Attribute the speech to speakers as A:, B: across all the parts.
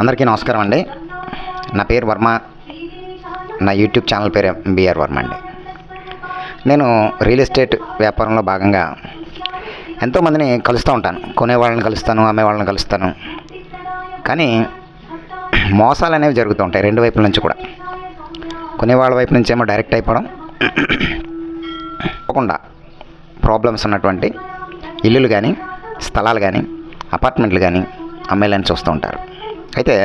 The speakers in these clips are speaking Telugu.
A: అందరికీ నమస్కారం అండి. నా పేరు వర్మ. నా యూట్యూబ్ ఛానల్ పేరు బిఆర్ వర్మ అండి. నేను రియల్ ఎస్టేట్ వ్యాపారంలో భాగంగా ఎంతోమందిని కలుస్తూ ఉంటాను. కొనే వాళ్ళని కలుస్తాను అమ్మే వాళ్ళని కలుస్తాను. కానీ మోసాలు అనేవి జరుగుతూ ఉంటాయి రెండు వైపుల నుంచి కూడా. కొనేవాళ్ళ వైపు నుంచి ఏమో డైరెక్ట్ అయిపోవడం తప్పకుండా ప్రాబ్లమ్స్ ఉన్నటువంటి ఇల్లులు కానీ స్థలాలు కానీ అపార్ట్మెంట్లు కానీ అమ్మాయిలని చూస్తూ ఉంటారు. అయితే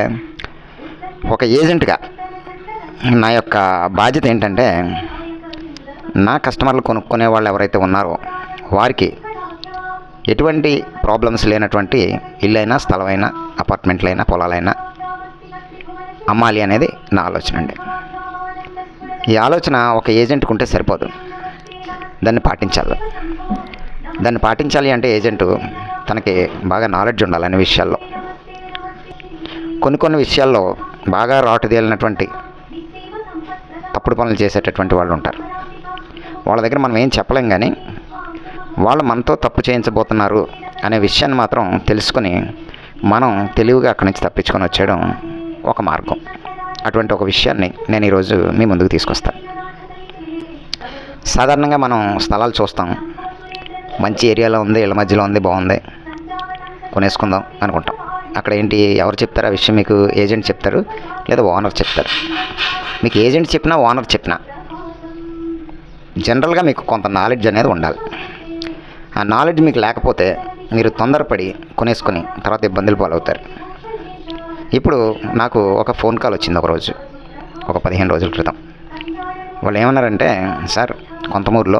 A: ఒక ఏజెంట్గా నా యొక్క బాధ్యత ఏంటంటే నా కస్టమర్లు కొనుక్కునే వాళ్ళు ఎవరైతే ఉన్నారో వారికి ఎటువంటి ప్రాబ్లమ్స్ లేనటువంటి ఇల్లైనా స్థలమైనా అపార్ట్మెంట్లైనా పొలాలైనా అమ్మాలి అనేది నా ఆలోచన అండి. ఈ ఆలోచన ఒక ఏజెంట్కి ఉంటే సరిపోదు. దాన్ని పాటించాలి. దాన్ని పాటించాలి అంటే ఏజెంటు తనకి బాగా నాలెడ్జ్ ఉండాలి అనే విషయాల్లో. కొన్ని కొన్ని విషయాల్లో బాగా రాటుదేలినటువంటి తప్పుడు పనులు చేసేటటువంటి వాళ్ళు ఉంటారు. వాళ్ళ దగ్గర మనం ఏం చెప్పలేం కానీ వాళ్ళు మనతో తప్పు చేయించబోతున్నారు అనే విషయాన్ని మాత్రం తెలుసుకొని మనం తెలివిగా అక్కడి నుంచి తప్పించుకొని వచ్చేయడం ఒక మార్గం. అటువంటి ఒక విషయాన్ని నేను ఈరోజు మీ ముందుకు తీసుకొస్తాను సాధారణంగా మనం స్థలాలు చూస్తాం. మంచి ఏరియాలో ఉంది ఇళ్ళ మధ్యలో ఉంది బాగుంది. కొనేసుకుందాం అనుకుంటాం. అక్కడ ఏంటి ఎవరు చెప్తారు ఆ విషయం మీకు? ఏజెంట్ చెప్తారు లేదా ఓనర్ చెప్తారు? మీకు ఏజెంట్ చెప్పినా ఓనర్ చెప్పినా జనరల్గా మీకు కొంత నాలెడ్జ్ అనేది ఉండాలి. ఆ నాలెడ్జ్ మీకు లేకపోతే మీరు తొందరపడి కొనేసుకొని తర్వాత ఇబ్బందులు పాలవుతారు. ఇప్పుడు నాకు ఒక ఫోన్ కాల్ వచ్చింది ఒకరోజు ఒక పదిహేను రోజుల క్రితం. వాళ్ళు ఏమన్నారంటే సార్ కొంతమూరులో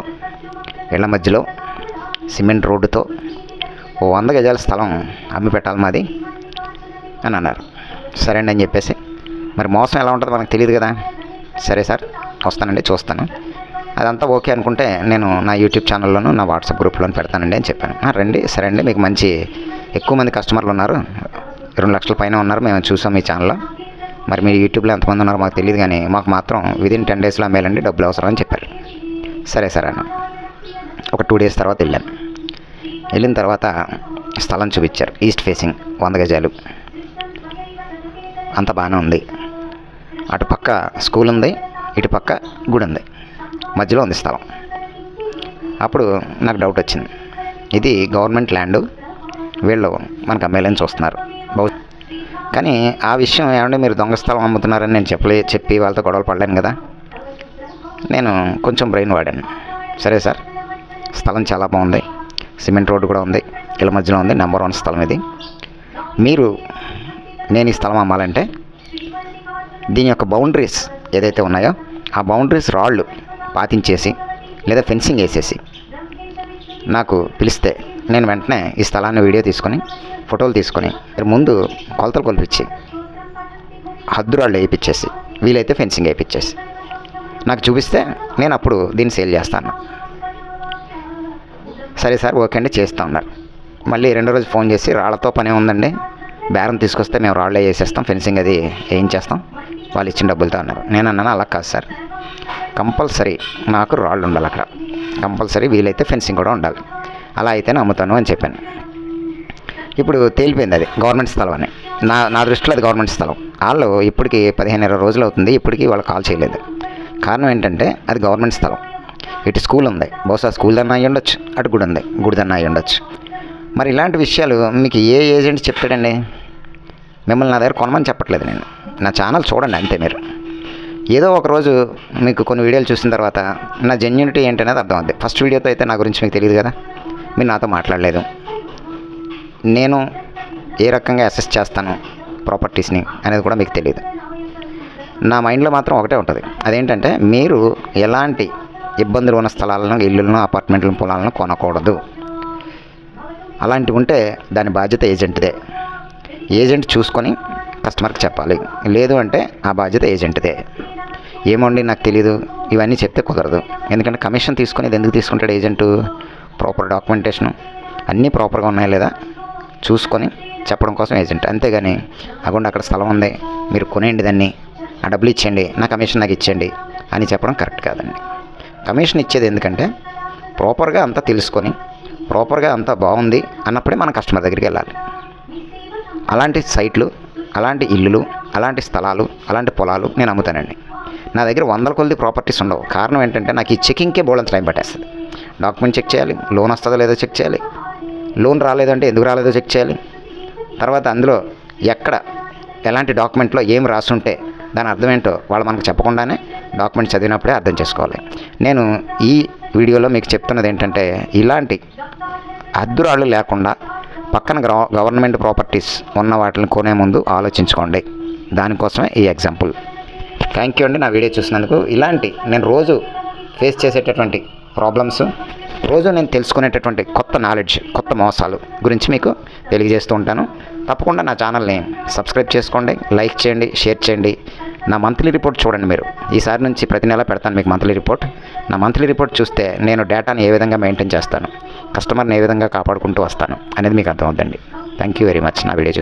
A: ఇళ్ళ మధ్యలో సిమెంట్ రోడ్డుతో ఓ వంద గజాల స్థలం అమ్మి పెట్టాలి మాది. అని అన్నారు. సరే అండి అని చెప్పేసి. మరి మోసం ఎలా ఉంటుందో మనకు తెలియదు కదా. సరే సార్ వస్తానండి చూస్తాను. అదంతా ఓకే అనుకుంటే నేను నా యూట్యూబ్ ఛానల్లోను నా వాట్సాప్ గ్రూప్లోను పెడతానండి అని చెప్పాను. రండి సరే అండి మీకు మంచి ఎక్కువ మంది కస్టమర్లు ఉన్నారు. రెండు లక్షల పైన ఉన్నారు మేము చూసాం మీ ఛానల్లో. మరి మీరు యూట్యూబ్లో ఎంతమంది ఉన్నారో మాకు తెలియదు కానీ మాకు మాత్రం విదిన్ టెన్ డేస్లో అమ్మేయాలండి డబ్బులు అవసరం అని చెప్పారు. సరే సరే అన్న. ఒక టూ డేస్ తర్వాత వెళ్ళాను. వెళ్ళిన తర్వాత స్థలం చూపించారు ఈస్ట్ ఫేసింగ్ వంద గజాలు. అంత బాగానే ఉంది. అటు పక్క స్కూల్ ఉంది ఇటు పక్క గుడి ఉంది. మధ్యలో ఉంది స్థలం. అప్పుడు నాకు డౌట్ వచ్చింది. ఇది గవర్నమెంట్ ల్యాండ్. వీళ్ళు మనకు అమ్మేయాలని చూస్తున్నారు. బహు కానీ ఆ విషయం ఏమంటే మీరు దొంగ స్థలం అమ్ముతున్నారని నేను చెప్పలే చెప్పి వాళ్ళతో గొడవలు పడలేను కదా? నేను కొంచెం బ్రెయిన్ వాడాను. సరే సార్ స్థలం చాలా బాగుంది. సిమెంట్ రోడ్డు కూడా ఉంది. ఇళ్ళ మధ్యలో ఉంది. నెంబర్ వన్ స్థలం ఇది. మీరు నేను ఈ స్థలం అమ్మాలంటే దీని యొక్క బౌండరీస్ ఏదైతే ఉన్నాయో ఆ బౌండరీస్ రాళ్ళు పాతించేసి లేదా ఫెన్సింగ్ వేసేసి నాకు పిలిస్తే నేను వెంటనే ఈ స్థలాన్ని వీడియో తీసుకొని ఫోటోలు తీసుకొని ముందు కొలతలు కొలిపించి హద్దురాళ్ళు వేయించేసి వీలైతే ఫెన్సింగ్ వేయించేసి నాకు చూపిస్తే నేను అప్పుడు దీన్ని సేల్ చేస్తాను. సరే సార్ ఓకే అండి చేస్తా ఉన్నారు. మళ్ళీ రెండో రోజు ఫోన్ చేసి రాళ్ళతో పనే ఉందండి. బేరం తీసుకొస్తే మేము రాళ్ళే వేసేస్తాం ఫెన్సింగ్ అది వేయించేస్తాం. వాళ్ళు ఇచ్చిన డబ్బులతో అన్నారు. నేను అన్నాను అలా కాదు సార్. కంపల్సరీ నాకు రాళ్ళు ఉండాలి అక్కడ. కంపల్సరీ వీలైతే ఫెన్సింగ్ కూడా ఉండాలి. అలా అయితేనే అమ్ముతాను అని చెప్పాను. ఇప్పుడు తేలిపోయింది అది గవర్నమెంట్ స్థలం అని. నా నా దృష్టిలో అది గవర్నమెంట్ స్థలం. వాళ్ళు ఇప్పటికి పదిహేను ఇరవై రోజులు అవుతుంది ఇప్పటికీ వాళ్ళు కాల్ చేయలేదు. కారణం ఏంటంటే అది గవర్నమెంట్ స్థలం. ఇటు స్కూల్ ఉంది బహుశా స్కూల్ దన్నా అయ్యి ఉండొచ్చు అటు గుడి ఉంది గుడి దన్నా అయ్యి ఉండొచ్చు. మరి ఇలాంటి విషయాలు మీకు ఏ ఏజెంట్ చెప్తాడండి మిమ్మల్ని నా దగ్గర కొనమని చెప్పట్లేదు నేను. నా ఛానల్ చూడండి అంతే మీరు. ఏదో ఒకరోజు మీకు కొన్ని వీడియోలు చూసిన తర్వాత నా జెన్యునిటీ ఏంటనేది అర్థమవుద్ది. ఫస్ట్ వీడియోతో అయితే నా గురించి మీకు తెలియదు కదా? మీరు నాతో మాట్లాడలేదు. నేను ఏ రకంగా అసెస్ చేస్తాను ప్రాపర్టీస్ని అనేది కూడా మీకు తెలియదు. నా మైండ్లో మాత్రం ఒకటే ఉంటుంది. అదేంటంటే మీరు ఎలాంటి ఇబ్బందులు ఉన్న స్థలాలను ఇల్లులను అపార్ట్మెంట్లను పొలాలను కొనకూడదు. అలాంటివి ఉంటే దాని బాధ్యత ఏజెంట్దే ఏజెంట్ చూసుకొని కస్టమర్కి చెప్పాలి. లేదు అంటే ఆ బాధ్యత ఏజెంట్దే. ఏమోండి నాకు తెలియదు ఇవన్నీ చెప్తే కుదరదు. ఎందుకంటే కమిషన్ తీసుకొని ఇది ఎందుకు తీసుకుంటాడు ఏజెంటు? Proper documentation. అన్నీ ప్రాపర్గా ఉన్నాయా లేదా? చూసుకొని చెప్పడం కోసం ఏజెంట్. అంతేగాని అకుండా అక్కడ స్థలం ఉంది. మీరు కొనేయండి దాన్ని. ఆ డబ్బులు ఇచ్చేయండి. నా కమిషన్ నాకు ఇచ్చేయండి అని చెప్పడం కరెక్ట్ కాదండి. కమిషన్ ఇచ్చేది ఎందుకంటే ప్రాపర్గా అంతా తెలుసుకొని ప్రాపర్గా అంతా బాగుంది అన్నప్పుడే మనం కస్టమర్ దగ్గరికి వెళ్ళాలి. అలాంటి సైట్లు అలాంటి ఇల్లులు అలాంటి స్థలాలు అలాంటి పొలాలు నేను అమ్ముతానండి. నా దగ్గర వందల కొద్ది ప్రాపర్టీస్ ఉండవు. కారణం ఏంటంటే నాకు ఈ చెకింగ్కే బోలంత టైం పట్టేస్తుంది. డాక్యుమెంట్ చెక్ చేయాలి లోన్ వస్తుందో లేదో చెక్ చేయాలి లోన్ రాలేదంటే ఎందుకు రాలేదో చెక్ చేయాలి. తర్వాత అందులో ఎక్కడ ఎలాంటి డాక్యుమెంట్లో ఏం రాసుంటే దాని అర్థం ఏంటో వాళ్ళు మనకు చెప్పకుండానే డాక్యుమెంట్ చదివినప్పుడే అర్థం చేసుకోవాలి. నేను ఈ వీడియోలో మీకు చెప్తున్నది ఏంటంటే ఇలాంటి అద్దురాళ్ళు లేకుండా పక్కన గ్రవ- గవర్నమెంట్ ప్రాపర్టీస్ ఉన్న వాటిని కొనే ముందు ఆలోచించుకోండి. దానికోసమే ఈ ఎగ్జాంపుల్. థ్యాంక్ యూ అండి నా వీడియో చూసినందుకు. ఇలాంటి నేను రోజు ఫేస్ చేసేటటువంటి ప్రాబ్లమ్స్ రోజు నేను తెలుసుకునేటటువంటి కొత్త నాలెడ్జ్ కొత్త మోసాలు గురించి మీకు తెలియజేస్తూ ఉంటాను. తప్పకుండా నా ఛానల్ని సబ్స్క్రైబ్ చేసుకోండి లైక్ చేయండి షేర్ చేయండి. నా మంత్లీ రిపోర్ట్ చూడండి మీరు. ఈసారి నుంచి ప్రతి నెల పెడతాను మీకు మంత్లీ రిపోర్ట్ నా మంత్లీ రిపోర్ట్ చూస్తే నేను డేటాని ఏ విధంగా మెయింటైన్ చేస్తాను కస్టమర్ని ఏ విధంగా కాపాడుకుంటూ వస్తాను అనేది మీకు అర్థమవుతుందండి థ్యాంక్ యూ వెరీ మచ్ నా వీడియో